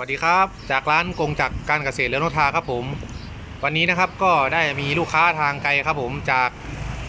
วัสดีครับ จากร้านกงจักการเกษตรเลี้ยงนทาครับผม วันนี้นะครับก็ได้มีลูกค้าทางไกลครับผมจาก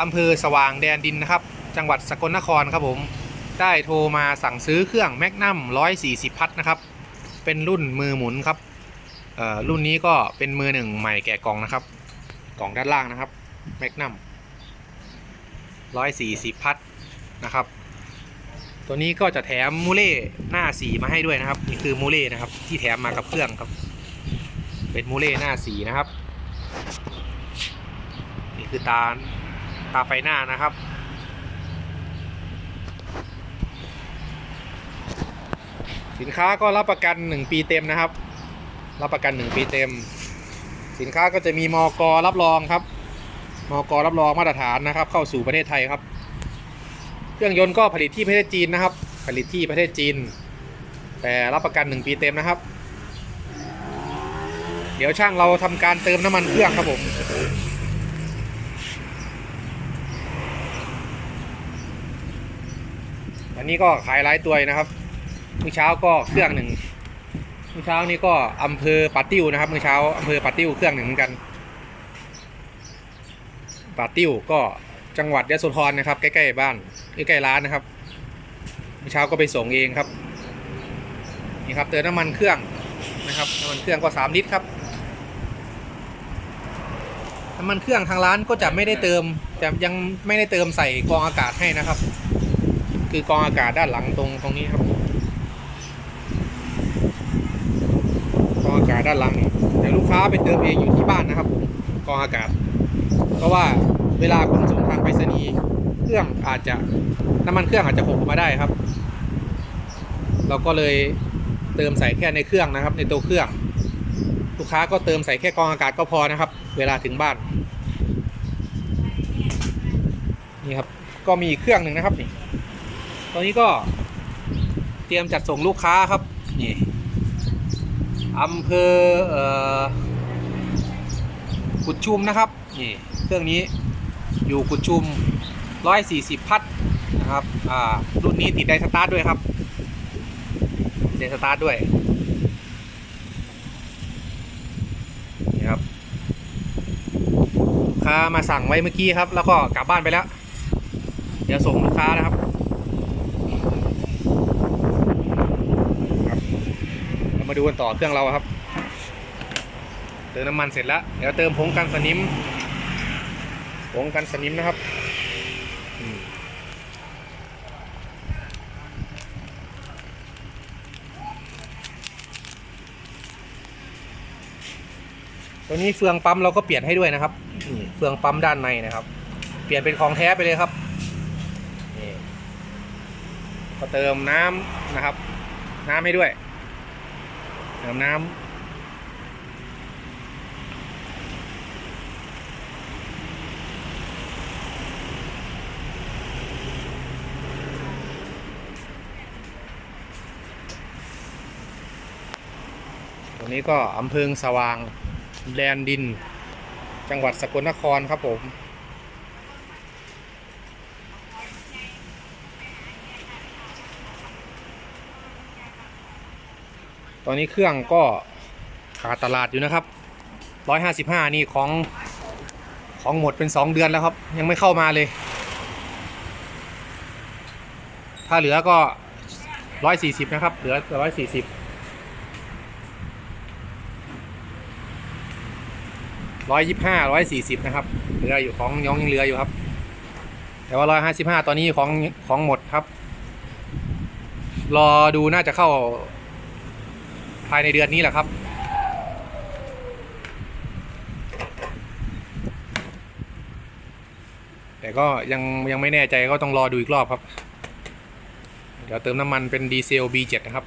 อำเภอสว่างแดนดินนะครับ จังหวัดสกลนครครับผม ได้โทรมาสั่งซื้อเครื่องแมกนัม140 พัทนะครับ เป็นรุ่นมือหมุนครับเอ่อรุ่นนี้ก็เป็นมือหนึ่งใหม่แกะกล่องนะครับ กล่องด้านล่างนะครับแมกนัม140 พัทนะครับ ตัวนี้ก็จะแถมมูเล่หน้าสีมาให้ด้วยนะครับ นี่คือมูเล่นะครับ ที่แถมมากับเครื่องครับ เป็นมูเล่หน้าสีนะครับ นี่คือตาตาไฟหน้านะครับ สินค้าก็รับประกัน 1 ปีเต็มนะครับ รับประกัน 1 ปีเต็ม สินค้าก็จะมีมอกรับรองครับมอกรับรองมาตรฐานนะครับ เข้าสู่ประเทศไทยครับ เครื่องยนต์ก็ผลิตที่ประเทศจีนนะครับ ผลิตที่ประเทศจีน แต่รับประกัน 1 ปีเต็มนะครับ เดี๋ยวช่างเราทำการเติมน้ำมันเครื่องครับผมอันนี้ก็ขายหลายตัวนะครับเมื่อเช้าก็เครื่องหนึ่งเมื่อเช้านี้ก็อำเภอปาติ้วนะครับเมื่อเช้าอำเภอปาติ้วเครื่องหนึ่งเหมือนกันปาติ้วก็ จังหวัดยะโสธรนะครับ ใกล้ๆบ้านใกล้ๆร้านนะครับเมื่อเช้าก็ไปส่งเองครับนี่ครับเติมน้ำมันเครื่องนะครับน้ำมันเครื่องก็สามลิตรครับน้ำมันเครื่องทางร้านก็จะไม่ได้เติมจะยังไม่ได้เติมใส่กองอากาศให้นะครับ คือกองอากาศด้านหลังตรงตรงนี้ครับกองอากาศด้านหลังเดี๋ยวลูกค้าไปเติมเองอยู่ที่บ้านนะครับ กองอากาศ เพราะว่า เวลาขนส่งทางไปรษณีย์เครื่องอาจจะน้ำมันเครื่องอาจจะหกออกมาได้ครับ เราก็เลยเติมใส่แค่ในเครื่องนะครับ ในตัวเครื่อง ลูกค้าก็เติมใส่แค่กรองอากาศก็พอนะครับ เวลาถึงบ้านนี่ครับก็มีเครื่องหนึ่งนะครับนี่ตอนนี้ก็เตรียมจัดส่งลูกค้าครับนี่อำเภอเอ่อกุดชุมนะครับนี่เครื่องนี้ อยู่กุดชุม 140 พัทนะครับอ่ารุ่นนี้ติดไดสตาร์ทด้วยครับติดไดสตาร์ทด้วยนี่ครับลูกค้ามาสั่งไว้เมื่อกี้ครับ แล้วก็กลับบ้านไปแล้ว เดี๋ยวส่งลูกค้านะครับเรามาดูกันต่อเครื่องเราครับ เติมน้ำมันเสร็จแล้ว เดี๋ยวเติมผงกันสนิม ผงกันสนิมนะครับตัวนี้เฟืองปั๊มเราก็เปลี่ยนให้ด้วยนะครับนี่เฟืองปั๊มด้านในนะครับ เปลี่ยนเป็นของแท้ไปเลยครับนี่ก็เติมน้ำนะครับ น้ำให้ด้วย เติมน้ำ ตัวนี้ก็อำเภอสว่างแดนดิน จังหวัดสกลนครครับผม ตอนนี้เครื่องก็ขาดตลาดอยู่นะครับ 155 นี่ของของหมดเป็น 2 เดือนแล้วครับ ยังไม่เข้ามาเลย ถ้าเหลือก็ 140 นะครับ เหลือ140 125 140นะครับเหลืออยู่ของยองยังเหลืออยู่ครับ แต่ว่า155ตอนนี้ของของหมดครับ รอดูน่าจะเข้า ภายในเดือนนี้แหละครับ แต่ก็ยังยังไม่แน่ใจก็ต้องรอดูอีกรอบครับ เดี๋ยวเติมน้ำมันเป็นดีเซล B7 นะครับ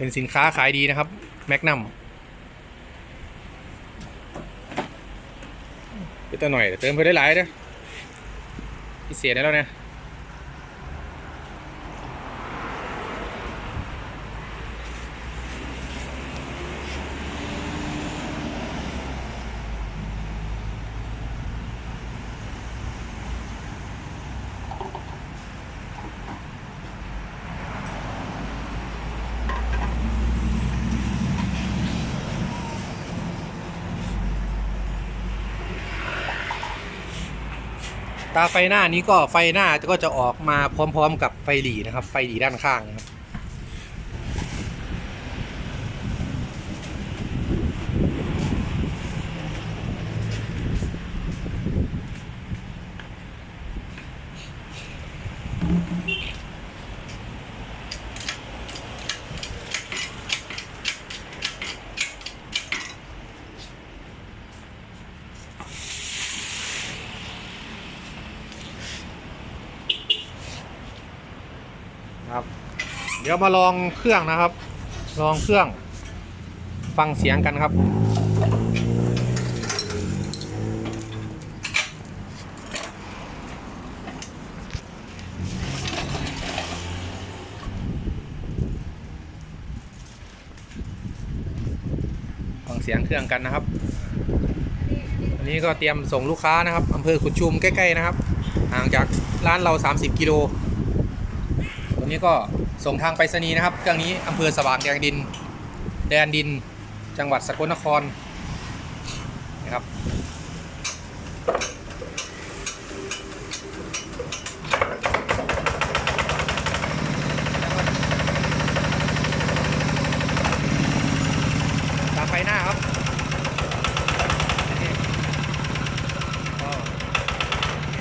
เป็นสินค้าขายดีนะครับแมกนัมเติมหน่อยเติมเพื่อได้หลายเด้อพิเศษได้แล้วเนี่ย ตาไฟหน้านี้ก็ไฟหน้าก็จะออกมาพร้อมๆ กับไฟหลีนะครับ ไฟหลีด้านข้างนะครับ ครับ เดี๋ยวมาลองเครื่องนะครับ ลองเครื่องฟังเสียงกันครับฟังเสียงเครื่องกันนะครับอันนี้ก็เตรียมส่งลูกค้านะครับอำเภอขุนชุมใกล้ ๆ นะครับ ห่างจากร้านเรา 30 กิโล นี้ก็ส่งทางไปรษณีย์นะครับเครื่องนี้อำเภอสว่างแดงดิน แดนดิน จังหวัดสกลนครนะครับ ตามไฟหน้าครับนี่ก็โอเค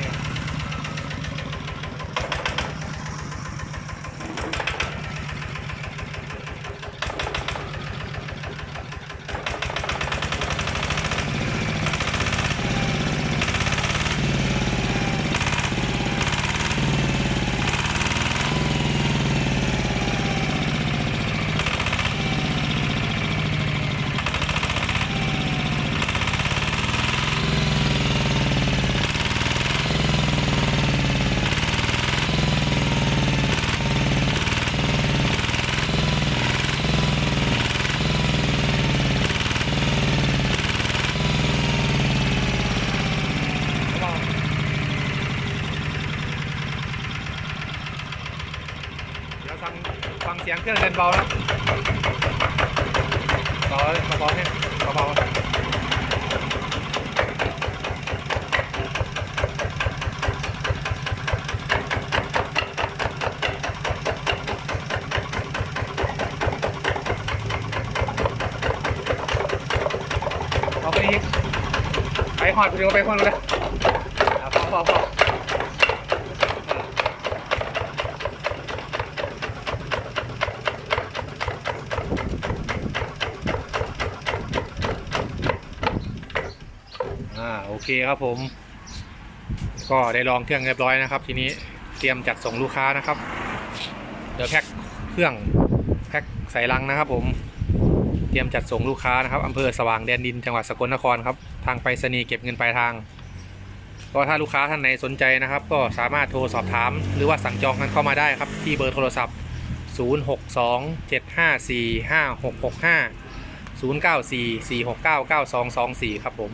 เบาเดี๋ยวฟังฟัง เสียงเครื่องเดินเบานะเบาเลยเบาๆให้เบาๆเอาไปอีกไปหอดไปดี๋ยวไปคนเลยพอพอพออ่าโอ เคครับผม ก็ได้ลองเครื่องเรียบร้อยนะครับ ทีนี้เตรียมจัดส่งลูกค้านะครับ เดี๋ยวแพ็คเครื่องแพ็คใส่ลังนะครับ ผมเตรียมจัดส่งลูกค้านะครับอำเภอสว่างแดนดินจังหวัดสกลนครครับ ทางไปรษณีย์เก็บเงินปลายทางก็ถ้าลูกค้าท่านไหนสนใจนะครับ ก็สามารถโทรสอบถาม หรือว่าสั่งจองกันเข้ามาได้ครับ ที่เบอร์โทรศัพท์ 062 754 5665 094 469 9224 ครับผม